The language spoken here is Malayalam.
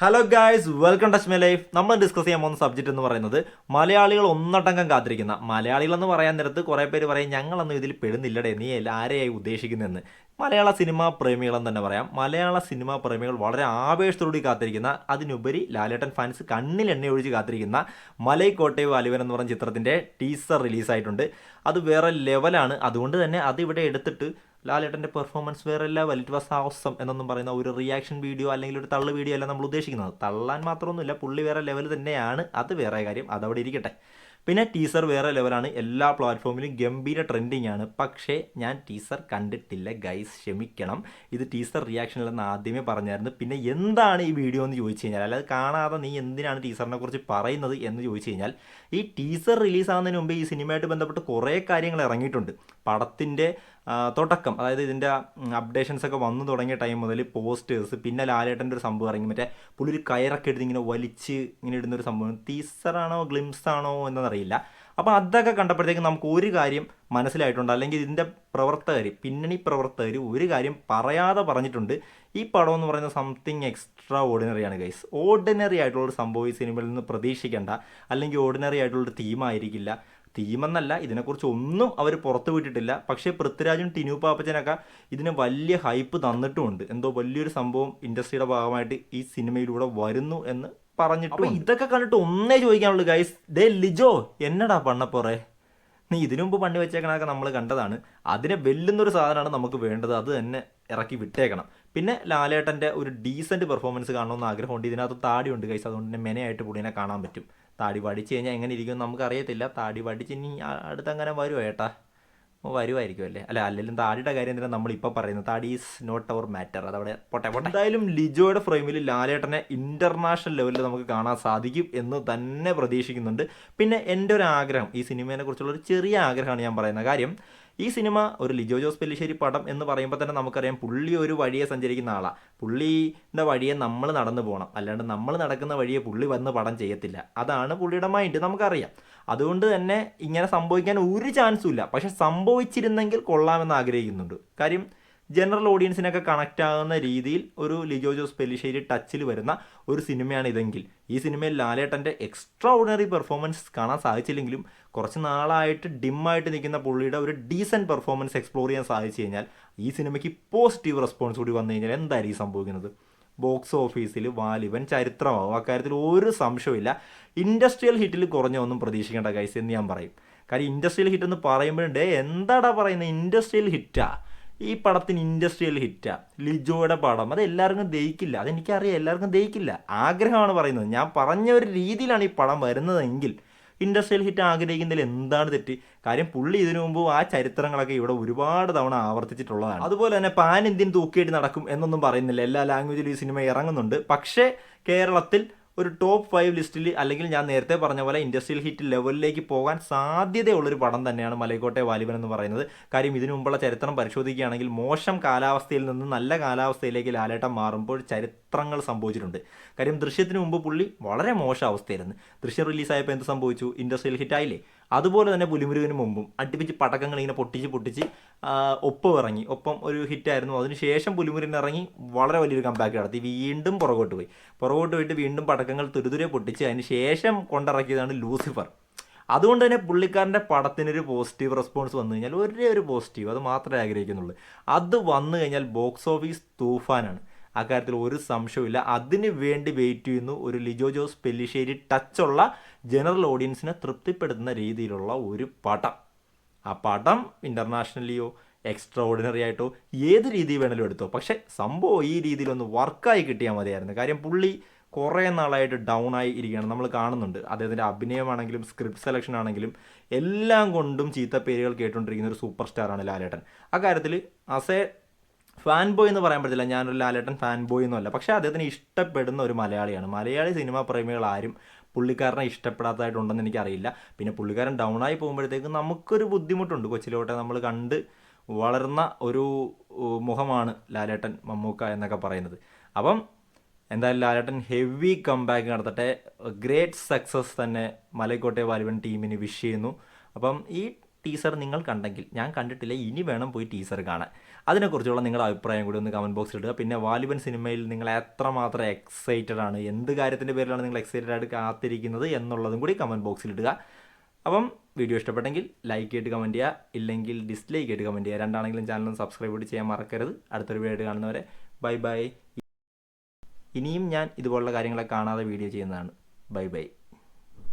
Hello guys welcome touch my life നമ്മൾ ഡിസ്കസ് ചെയ്യാൻ പോകുന്ന സബ്ജക്റ്റ് എന്ന് പറയുന്നത് മലയാളികൾ ഒന്നടങ്കം കാത്തിരിക്കുന്ന മലയാളികൾ എന്ന് പറയാൻ നേരത്ത് കുറേ പേര് പറയും ഞങ്ങളൊന്നും ഇതിൽ പെടുന്നില്ലടേ നീ ആരെയായി ഉദ്ദേശിക്കുന്നതെന്ന് മലയാള സിനിമാ പ്രേമികളെന്ന് തന്നെ പറയാം. മലയാള സിനിമാ പ്രേമികൾ വളരെ ആവേശത്തോടുകൂടി കാത്തിരിക്കുന്ന അതിനുപരി ലാലേട്ടൻ ഫാൻസ് കണ്ണിൽ എണ്ണ ഒഴിച്ച് കാത്തിരിക്കുന്ന മലൈക്കോട്ടെ അലിവൻ എന്ന് പറഞ്ഞ ചിത്രത്തിന്റെ ടീസർ റിലീസായിട്ടുണ്ട് അത് വേറെ ലെവലാണ് അതുകൊണ്ട് തന്നെ അതിവിടെ എടുത്തിട്ട് ലാലേട്ടന്റെ പെർഫോമൻസ് വേറെ ലെവൽ ഇറ്റ് വാസ് awesome എന്നൊന്നും പറയുന്ന ഒരു റിയാക്ഷൻ വീഡിയോ അല്ലെങ്കിൽ ഒരു തള്ളു വീഡിയോ അല്ല നമ്മൾ ഉദ്ദേശിക്കുന്നത്. തള്ളാൻ മാത്രമൊന്നുമില്ല പുള്ളി വേറെ ലെവൽ തന്നെയാണ് അത് വേറെ കാര്യം അതവിടെ ഇരിക്കട്ടെ. പിന്നെ ടീസർ വേറെ ലെവലാണ് എല്ലാ പ്ലാറ്റ്ഫോമിലും ഗംഭീര ട്രെൻഡിങ് ആണ്. പക്ഷേ ഞാൻ ടീസർ കണ്ടിട്ടില്ല ഗൈസ് ക്ഷമിക്കണം. ഇത് ടീസർ റിയാക്ഷൻ ഇല്ലെന്ന് ആദ്യമേ പറഞ്ഞായിരുന്നു. പിന്നെ എന്താണ് ഈ വീഡിയോ എന്ന് ചോദിച്ചു കഴിഞ്ഞാൽ അല്ലാതെ കാണാതെ നീ എന്തിനാണ് ടീസറിനെ കുറിച്ച് പറയുന്നത് എന്ന് ചോദിച്ചു കഴിഞ്ഞാൽ ഈ ടീസർ റിലീസാകുന്നതിന് മുമ്പ് ഈ സിനിമയായിട്ട് ബന്ധപ്പെട്ട് കുറേ കാര്യങ്ങൾ ഇറങ്ങിയിട്ടുണ്ട്. പടത്തിന്റെ തുടക്കം അതായത് ഇതിന്റെ അപ്ഡേഷൻസ് ഒക്കെ വന്നു തുടങ്ങിയ ടൈം മുതൽ പോസ്റ്റേഴ്സ് പിന്നെ ലാലേട്ടന്റെ ഒരു സംഭവം ഇറങ്ങി. മറ്റേ പുള്ളി ഒരു കയറൊക്കെ എടുത്ത് ഇങ്ങനെ വലിച്ച് ഇങ്ങനെ ഇടുന്ന ഒരു സംഭവം. ടീസറാണോ ഗ്ലിംസ് ആണോ എന്നറിയില്ല. അപ്പോൾ അതൊക്കെ കണ്ടപ്പോഴത്തേക്ക് നമുക്ക് ഒരു കാര്യം മനസ്സിലായിട്ടുണ്ട്. അല്ലെങ്കിൽ ഇതിന്റെ പ്രവർത്തകർ പിന്നണി പ്രവർത്തകർ ഒരു കാര്യം പറയാതെ പറഞ്ഞിട്ടുണ്ട്. ഈ പടം എന്ന് പറയുന്നത് സംതിങ് എക്സ്ട്രാ ഓർഡിനറി ആണ് ഗൈസ് ഓർഡിനറി ആയിട്ടുള്ള ഒരു സംഭവം ഈ സിനിമയിൽ നിന്ന് പ്രതീക്ഷിക്കേണ്ട. അല്ലെങ്കിൽ ഓർഡിനറി ആയിട്ടുള്ള തീമായിരിക്കില്ല തീമെന്നല്ല ഇതിനെക്കുറിച്ച് ഒന്നും അവർ പുറത്തു വിട്ടിട്ടില്ല. പക്ഷേ പൃഥ്വിരാജും ടിനു പാപ്പച്ചനൊക്കെ ഇതിന് വലിയ ഹൈപ്പ് തന്നിട്ടുമുണ്ട്. എന്തോ വലിയൊരു സംഭവം ഇൻഡസ്ട്രിയുടെ ഭാഗമായിട്ട് ഈ സിനിമയിലൂടെ വരുന്നു എന്ന് പറഞ്ഞിട്ട് ഇതൊക്കെ കണ്ടിട്ട് ഒന്നേ ചോദിക്കാനുള്ളൂ ഗൈസ് ദേ ലിജോ എന്നടാ പണ്ണപ്പോറേ? നീ ഇതിനു മുമ്പ് പണി വെച്ചേക്കണതൊക്കെ നമ്മൾ കണ്ടതാണ്. അതിനെ വെല്ലുന്നൊരു സാധനമാണ് നമുക്ക് വേണ്ടത്. അത് തന്നെ ഇറക്കി വിട്ടേക്കണം. പിന്നെ ലാലേട്ടന്റെ ഒരു ഡീസന്റ് പെർഫോമൻസ് കാണണമെന്ന് ആഗ്രഹമുണ്ട്. ഇതിനകത്ത് താടിയുണ്ട് കൈസ് അതുകൊണ്ട് തന്നെ മെനയായിട്ട് പുള്ളിനെ കാണാൻ പറ്റും. താടി പഠിച്ചു കഴിഞ്ഞാൽ എങ്ങനെ ഇരിക്കും നമുക്ക് അറിയത്തില്ല താടി പഠിച്ച് ഇനി അടുത്തങ്ങനെ വരുമോ ഏട്ടാ? വരുമായിരിക്കും അല്ലേ? അല്ല അല്ലെങ്കിലും താടിയുടെ കാര്യം തന്നെ നമ്മളിപ്പോൾ പറയുന്നത്? താടി ഈസ് നോട്ട് അവർ മാറ്റർ അതവിടെ പോട്ടെ പോട്ടെ. എന്തായാലും ലിജോയുടെ ഫ്രെയിമിൽ ലാലേട്ടനെ ഇന്റർനാഷണൽ ലെവലിൽ നമുക്ക് കാണാൻ സാധിക്കും എന്ന് തന്നെ പ്രതീക്ഷിക്കുന്നുണ്ട്. പിന്നെ എന്റെ ഒരു ആഗ്രഹം ഈ സിനിമയെ കുറിച്ചുള്ള ഒരു ചെറിയ ആഗ്രഹമാണ് ഞാൻ പറയുന്ന കാര്യം ഈ സിനിമ ഒരു ലിജോ ജോസ് പെല്ലിശ്ശേരി പടം എന്ന് പറയുമ്പോൾ തന്നെ നമുക്കറിയാം പുള്ളി ഒരു വഴിയെ സഞ്ചരിക്കുന്ന ആളാണ് പുള്ളിയുടെ വഴിയെ നമ്മൾ നടന്നു പോകണം അല്ലാണ്ട് നമ്മൾ നടക്കുന്ന വഴിയെ പുള്ളി വന്ന് പടം ചെയ്യത്തില്ല. അതാണ് പുള്ളിയുടെ മൈൻഡ് നമുക്കറിയാം. അതുകൊണ്ട് തന്നെ ഇങ്ങനെ സംഭവിക്കാൻ ഒരു ചാൻസും ഇല്ല. പക്ഷെ സംഭവിച്ചിരുന്നെങ്കിൽ കൊള്ളാമെന്ന് ആഗ്രഹിക്കുന്നുണ്ട്. കാര്യം ജനറൽ ഓഡിയൻസിനൊക്കെ കണക്റ്റ് ആകുന്ന രീതിയിൽ ഒരു ലിജോ ജോസ് പെല്ലിശ്ശേരി ടച്ചിൽ വരുന്ന ഒരു സിനിമയാണ് ഇതെങ്കിൽ. ഈ സിനിമയിൽ ലാലേട്ടന്റെ എക്സ്ട്രാ ഓർഡിനറി പെർഫോമൻസ് കാണാൻ സാധിച്ചില്ലെങ്കിലും കുറച്ച് നാളായിട്ട് ഡിമ്മായിട്ട് നിൽക്കുന്ന പുള്ളിയുടെ ഒരു ഡീസന്റ് പെർഫോമൻസ് എക്സ്പ്ലോർ ചെയ്യാൻ സാധിച്ചു കഴിഞ്ഞാൽ ഈ സിനിമയ്ക്ക് പോസിറ്റീവ് റെസ്പോൺസ് കൂടി വന്നു കഴിഞ്ഞാൽ എന്തായിരിക്കും സംഭവിക്കുന്നത്? ബോക്സ് ഓഫീസിൽ വാലിബൻ ചരിത്രമാവും. അക്കാര്യത്തിൽ ഒരു സംശയമില്ല ഇൻഡസ്ട്രിയൽ ഹിറ്റിൽ കുറഞ്ഞൊന്നും പ്രതീക്ഷിക്കേണ്ട കൈസ് എന്ന് ഞാൻ പറയും. കാര്യം ഇൻഡസ്ട്രിയൽ ഹിറ്റ് എന്ന് പറയുമ്പോഴേ എന്താടാ പറയുന്നത്? ഇൻഡസ്ട്രിയൽ ഹിറ്റാ ഈ പടത്തിന് ഇൻഡസ്ട്രിയൽ ഹിറ്റാണ് ലിജോയുടെ പടം. അത് എല്ലാവർക്കും ദഹിക്കില്ല. അതെനിക്കറിയാം. എല്ലാവർക്കും ദഹിക്കില്ല. ആഗ്രഹമാണ് പറയുന്നത്. ഞാൻ പറഞ്ഞ ഒരു രീതിയിലാണ് ഈ പടം വരുന്നതെങ്കിൽ ഇൻഡസ്ട്രിയൽ ഹിറ്റ് ആഗ്രഹിക്കുന്നതിൽ എന്താണ് തെറ്റ്? കാര്യം പുള്ളി ഇതിനു മുമ്പ് ആ ചരിത്രങ്ങളൊക്കെ ഇവിടെ ഒരുപാട് തവണ ആവർത്തിച്ചിട്ടുള്ളതാണ്. അതുപോലെ തന്നെ പാൻ ഇന്ത്യൻ തൂക്കിയിട്ട് നടക്കും എന്നൊന്നും പറയുന്നില്ല. എല്ലാ ലാംഗ്വേജിലും ഈ സിനിമ ഇറങ്ങുന്നുണ്ട്. പക്ഷേ കേരളത്തിൽ ഒരു ടോപ്പ് ഫൈവ് ലിസ്റ്റിൽ അല്ലെങ്കിൽ ഞാൻ നേരത്തെ പറഞ്ഞ പോലെ ഇൻഡസ്ട്രിയൽ ഹിറ്റ് ലെവലിലേക്ക് പോകാൻ സാധ്യതയുള്ളൊരു പടം തന്നെയാണ് മലൈക്കോട്ടെ വാലിബൻ എന്ന് പറയുന്നത്. കാര്യം ഇതിനു മുമ്പുള്ള ചരിത്രം പരിശോധിക്കുകയാണെങ്കിൽ മോശം കാലാവസ്ഥയിൽ നിന്ന് നല്ല കാലാവസ്ഥയിലേക്ക് ലാലേട്ടം മാറുമ്പോൾ ചരിത്രങ്ങൾ സംഭവിച്ചിട്ടുണ്ട്. കാര്യം ദൃശ്യത്തിന് മുമ്പ് പുള്ളി വളരെ മോശം അവസ്ഥയായിരുന്നു ദൃശ്യം റിലീസായപ്പോൾ എന്ത് സംഭവിച്ചു? ഇൻഡസ്ട്രിയൽ ഹിറ്റ് ആയില്ലേ? അതുപോലെ തന്നെ പുലിമുരുകന് മുമ്പും അടുപ്പിച്ച് പടക്കങ്ങൾ ഇങ്ങനെ പൊട്ടിച്ച് പൊട്ടിച്ച് ഒപ്പ് ഇറങ്ങി. ഒപ്പം ഒരു ഹിറ്റായിരുന്നു അതിനുശേഷം പുലിമുരുകൻ ഇറങ്ങി വളരെ വലിയൊരു കമ്പാക്ക് നടത്തി. വീണ്ടും പുറകോട്ട് പോയി. പുറകോട്ട് പോയിട്ട് വീണ്ടും പടക്കങ്ങൾ തുരുതുരെ പൊട്ടിച്ച് അതിന് ശേഷം കൊണ്ടിറക്കിയതാണ് ലൂസിഫർ. അതുകൊണ്ട് തന്നെ പുള്ളിക്കാരന്റെ പടത്തിനൊരു പോസിറ്റീവ് റെസ്പോൺസ് വന്നു കഴിഞ്ഞാൽ ഒരേ ഒരു പോസിറ്റീവ് അത് മാത്രമേ ആഗ്രഹിക്കുന്നുള്ളൂ. അത് വന്നു കഴിഞ്ഞാൽ ബോക്സ് ഓഫീസ് തൂഫാനാണ്. അക്കാര്യത്തിൽ ഒരു സംശയമില്ല അതിന് വേണ്ടി വെയിറ്റ് ചെയ്യുന്നു ഒരു ലിജോ ജോസ് പെല്ലിശ്ശേരി ടച്ചുള്ള ജനറൽ ഓഡിയൻസിനെ തൃപ്തിപ്പെടുത്തുന്ന രീതിയിലുള്ള ഒരു പടം. ആ പടം ഇന്റർനാഷണലിയോ എക്സ്ട്രാ ഓർഡിനറി ആയിട്ടോ ഏത് രീതി വേണമെങ്കിലും എടുത്തോ. പക്ഷെ സംഭവം ഈ രീതിയിലൊന്ന് വർക്കായി കിട്ടിയാൽ മതിയായിരുന്നു. കാര്യം പുള്ളി കുറേ നാളായിട്ട് ഡൗൺ ആയി ഇരിക്കുകയാണ് നമ്മൾ കാണുന്നുണ്ട്. അദ്ദേഹത്തിന്റെ അഭിനയമാണെങ്കിലും സ്ക്രിപ്റ്റ് സെലക്ഷൻ ആണെങ്കിലും എല്ലാം കൊണ്ടും ചീത്ത പേരുകൾ കേട്ടുകൊണ്ടിരിക്കുന്ന ഒരു സൂപ്പർ സ്റ്റാറാണ് ലാലേട്ടൻ. അക്കാര്യത്തിൽ ആസ് എ ഫാൻ ബോയ് എന്ന് പറയാൻ പറ്റില്ല ഞാനൊരു ലാലേട്ടൻ ഫാൻ ബോയ് എന്നല്ല. പക്ഷേ അദ്ദേഹത്തിന് ഇഷ്ടപ്പെടുന്ന ഒരു മലയാളിയാണ്. മലയാളി സിനിമാ പ്രേമികൾ ആരും പുള്ളിക്കാരനെ ഇഷ്ടപ്പെടാത്തതായിട്ടുണ്ടെന്ന് എനിക്കറിയില്ല. പിന്നെ പുള്ളിക്കാരൻ ഡൗൺ ആയി പോകുമ്പോഴത്തേക്ക് നമുക്കൊരു ബുദ്ധിമുട്ടുണ്ട്. കൊച്ചിലോട്ടെ നമ്മൾ കണ്ട് വളർന്ന ഒരു മുഖമാണ് ലാലേട്ടൻ മമ്മൂക്ക എന്നൊക്കെ പറയുന്നത്. അപ്പം എന്തായാലും ലാലേട്ടൻ ഹെവി കംബാക്ക് നടത്തട്ടെ. ഗ്രേറ്റ് സക്സസ് തന്നെ മലക്കോട്ടെ വാലിബൻ ടീമിന് വിഷ് ചെയ്യുന്നു. അപ്പം ഈ ടീസർ നിങ്ങൾ കണ്ടെങ്കിൽ ഞാൻ കണ്ടിട്ടില്ല ഇനി വേണം പോയി ടീസർ കാണാൻ. അതിനെക്കുറിച്ചുള്ള നിങ്ങളുടെ അഭിപ്രായം കൂടി ഒന്ന് കമന്റ് ബോക്സിൽ ഇടുക. പിന്നെ വാലിബൻ സിനിമയിൽ നിങ്ങൾ എത്രമാത്രം എക്സൈറ്റഡ് ആണ് എന്ത് കാര്യത്തിന്റെ പേരിലാണ് നിങ്ങൾ എക്സൈറ്റഡ് ആയിട്ട് കാത്തിരിക്കുന്നത് എന്നുള്ളതും കൂടി കമന്റ് ബോക്സിൽ ഇടുക. അപ്പം വീഡിയോ ഇഷ്ടപ്പെട്ടെങ്കിൽ ലൈക്ക് ചെയ്തിട്ട് കമന്റ് ചെയ്യുക ഇല്ലെങ്കിൽ ഡിസ്ലൈക്ക് ചെയ്തിട്ട് കമന്റ് ചെയ്യുക. രണ്ടാണെങ്കിലും ചാനലും സബ്സ്ക്രൈബ് ചെയ്യാൻ മറക്കരുത്. അടുത്തൊരു വീഡിയോ ആയിട്ട് കാണുന്നവരെ ബൈ ബൈ ഇനിയും ഞാൻ ഇതുപോലുള്ള കാര്യങ്ങളെ കാണാതെ വീഡിയോ ചെയ്യുന്നതാണ്. Bye bye